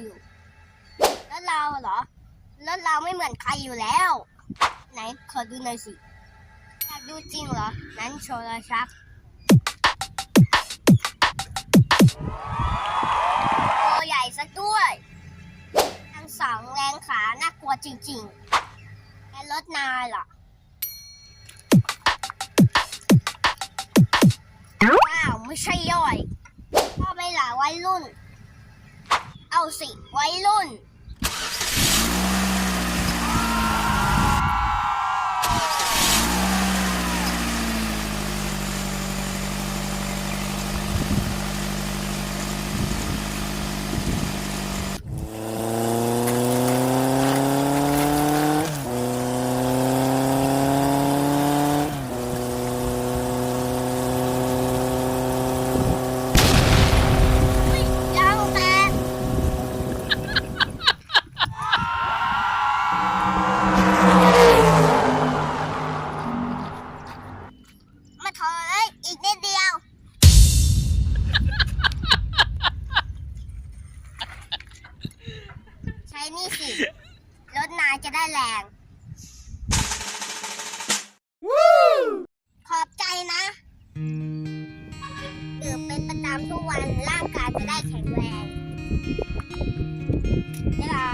อยู่รถเราเหรอรถเราไม่เหมือนใครอยู่แล้ว ไหนขอดูหน่อยสิอยากดูจริงเหรอ นั้นโชว์เลยครับตัวใหญ่ซะด้วยทั้งสองแรงขาน่ากลัวจริงๆและรถนายล่ะว้าวไม่ใช่ย่อยพ่อไม่หลาวัยรุ่น สิวัยรุ่น มาถอยเลยอีกนิดเดียว ใช้นี่สิ รถนายจะได้แรง ขอบใจนะดื่มเป็นประจำทุกวันร่างกายจะได้แข็งแรงบ๊ายบาย